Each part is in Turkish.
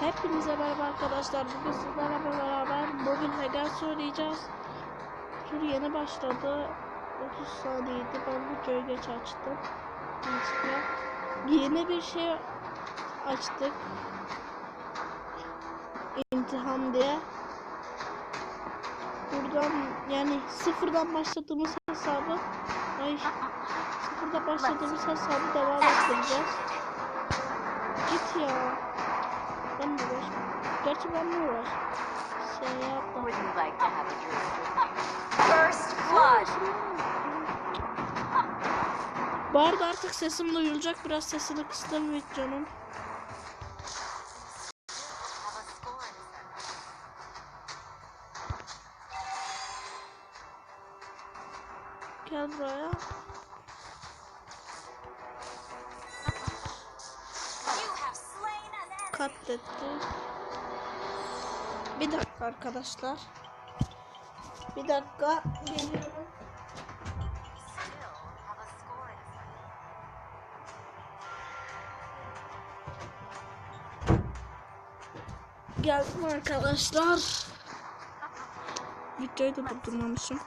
Hepinize merhaba arkadaşlar. Bugün sizlerle beraber bugün Legacy oynayacağız. Tur yeni başladı. 30 saniyeydi. Ben videoyu geç açtım. Yanlışlıkla. Yeni bir şey açtık. İmtihan diye. Buradan yani sıfırdan başladığımız hesabı ay sıfırdan başladığımız hesabı devam ettireceğiz. Git ya. Ben mi uğraş? Gerçi ben mi uğraş? Şey yapma. Would you like to have a drink with me? First blood. Bu arada artık sesim duyulacak. Biraz sesini kıstım videonun. Slain an enemy. Katletti. Bir dakika arkadaşlar. Bir dakika. Geliyorum. Geldim arkadaşlar. Videoyu da durdurmamışım.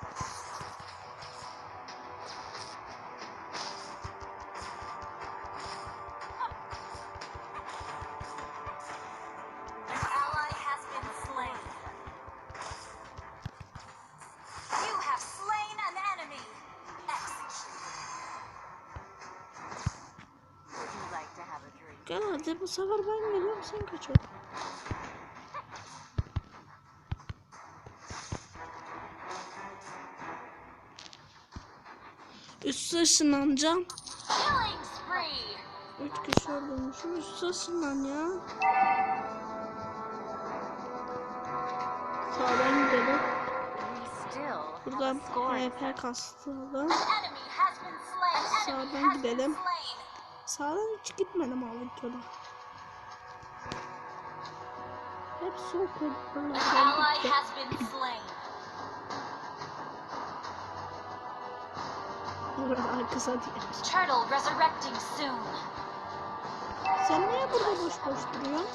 Gel hadi bu sefer ben geliyorum sen kaçıyorsun. Üstü ışınlanacağım. Üç kişi öldürmüşüm. Üstü ışınlan ya. Sağdan gidelim. Buradan. HP. Enemy Sağdan gidelim. Sağdan hiç gitmedim abi videoda. Hep sol An koridorlardan ally gitti. Burada arkası diğer. Turtle resurrecting soon. Sen niye burada boş boş duruyorsun?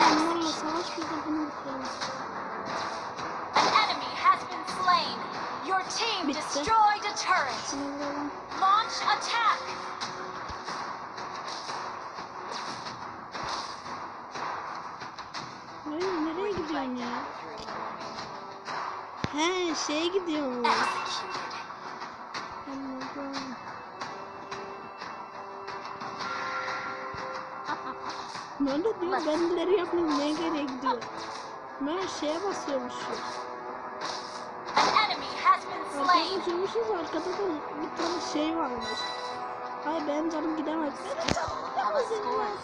Onlarla savaş bir de bunu bitirelim. An enemy has been slain. Your team Bitti. destroyed a turret. Şunu vuralım. Launch attack. Hayır nereye Would you gidiyorsun like to ya? have a drink? He şeye gidiyorum. Öyle diyor ben ileri yapmayayım neye gerek gidiyor. Ben şeye been Arkada basıyormuşuz arkada da bir tane şey varmış. Hayır benim canım gidemez. Benim canım gidemez.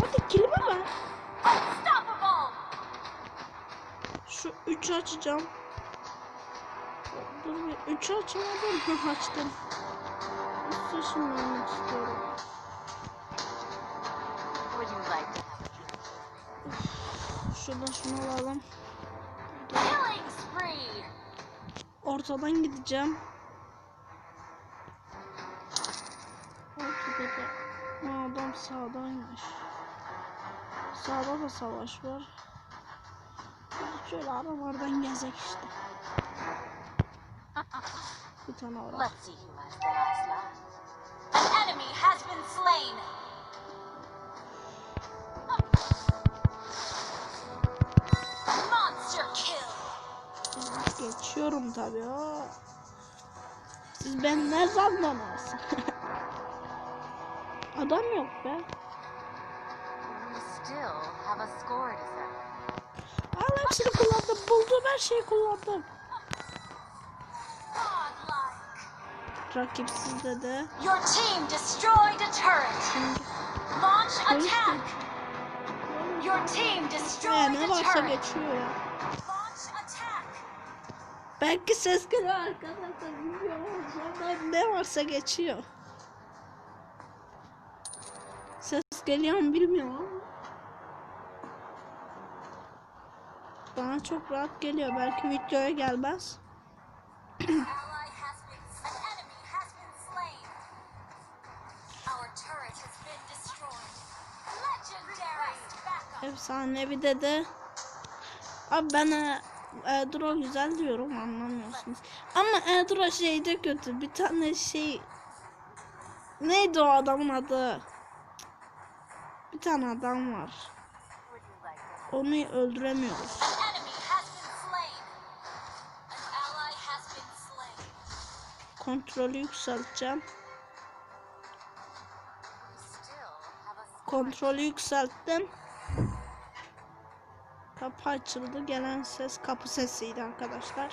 Hadi kilime. Unstoppable. Şu 3'ü açacağım. Dur bir 3'ü açamadım. Açtım. Üst istiyorum. Have a drink? Şuradan şunu alalım. Ortadan gideceğim. Ortada adam sağdaymış. Sağda da savaş var. Şöyle aralardan gezek işte. Bir tane var. Let's see who has the last laugh. An enemy has been slain. Monster kill. Geçiyorum tabii. ha. Siz ben ne sandınız? Adam yok be. We still have a score to settle. Al hepsini kullandım. Bulduğum her şeyi kullandım. Godlike. Rakipsiz dedi. Your team destroyed a turret. Launch attack. Your team destroyed a turret. Launch attack. Belki ses geliyor arkadaşlar bilmiyorum ama ne varsa geçiyor. Ses geliyor mu bilmiyorum. Bana çok rahat geliyor. Belki videoya gelmez. Efsanevi dedi. Abi ben e, Edro güzel diyorum anlamıyorsunuz. Ama Edro şeyde kötü. Bir tane şey neydi o adamın adı? Bir tane adam var. Onu öldüremiyoruz. Kontrolü yükselteceğim. Kontrolü yükselttim. Kapı açıldı. Gelen ses kapı sesiydi arkadaşlar.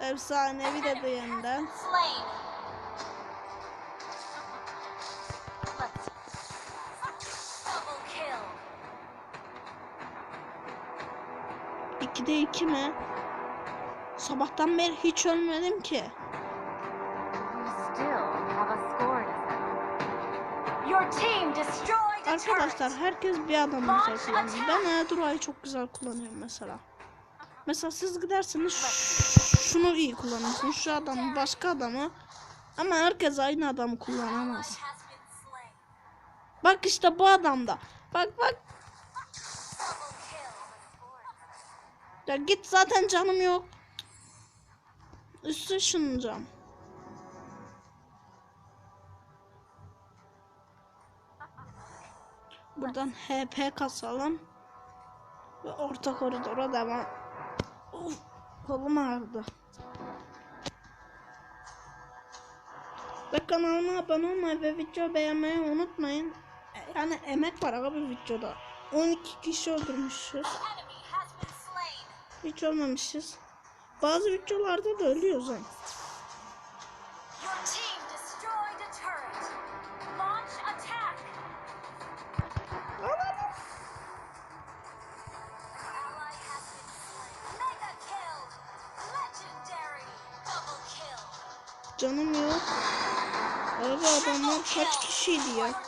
Efsanevi. Let's double kill. 2'de 2 mi? Sabahtan beri hiç ölmedim ki. Arkadaşlar herkes bir adam güzel kullanıyor. Ben Edura'yı çok güzel kullanıyorum mesela. Mesela siz giderseniz şunu iyi kullanırsınız. Şu adamı başka adamı. Ama herkes aynı adamı kullanamaz. Bak işte bu adamda. Bak bak. Ya git zaten canım yok. Üstü ışınlayacağım. Buradan HP kasalım. Ve orta koridora devam. Of, kolum ağrıdı. Ve kanalıma abone olmayı ve video beğenmeyi unutmayın. Yani emek var abi videoda. 12 kişi öldürmüşüz. Hiç ölmemişiz. Bazı videolarda da ölüyoruz ha. Canım yok. Abi adamlar kaç kişiydi ya?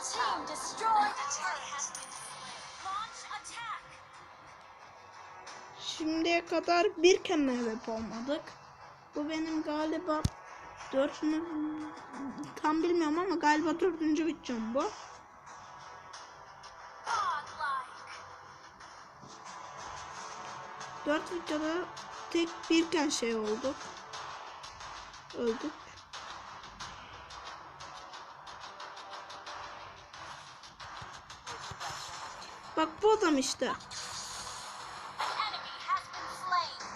Şimdiye kadar bir kere MVP olmadık. Bu benim galiba dört tam bilmiyorum ama galiba dördüncü videom bu. Dört videoda tek birken şey oldu. Öldük. Bak bu adam işte.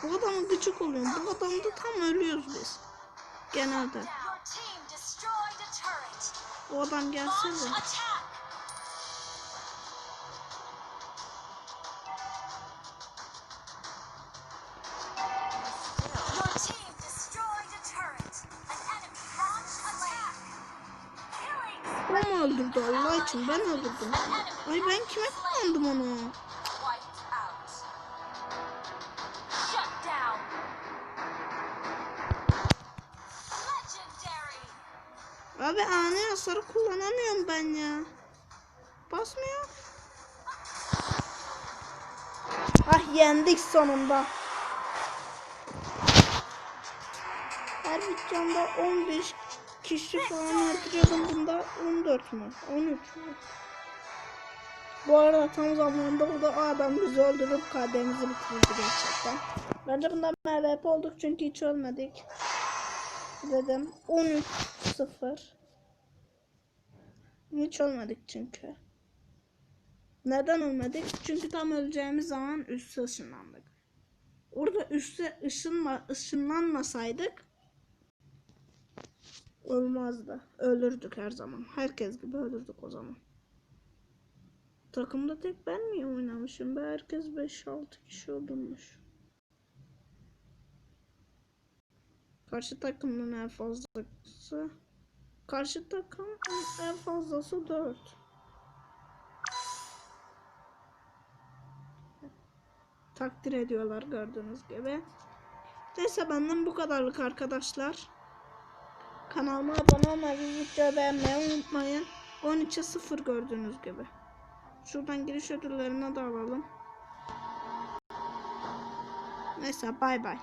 Bu adamın gıcık oluyorum. Bu adamda tam ölüyoruz biz. Genelde. O adam gelsene. Öldürdü Allah için? Ben öldürdüm. Ay ben kime kullandım onu? Abi ani hasarı kullanamıyorum ben ya. Basmıyor. Ah yendik sonunda. Her videomda 15 kişi falan öldürüyordum. Bunda 14 mü? 13 mü? Bu arada tam zamanında o da adam bizi öldürüp kademizi bitirdi gerçekten. Bence bundan MVP olduk çünkü hiç ölmedik. Dedim 13 0 Hiç ölmedik çünkü. Neden ölmedik? Çünkü tam öleceğimiz zaman üste ışınlandık. Orada üste ışınma, ışınlanmasaydık olmazdı. Ölürdük her zaman. Herkes gibi ölürdük o zaman. Takımda tek ben mi oynamışım? Be herkes 5-6 kişi olurmuş. Karşı takımın en fazlası. Karşı takım en fazlası 4. Takdir ediyorlar gördüğünüz gibi. Neyse benden bu kadarlık arkadaşlar. Kanalıma abone olmayı, videoyu beğenmeyi unutmayın. 13'e 0 gördüğünüz gibi. Şuradan giriş ödüllerini de alalım. Neyse bay bay.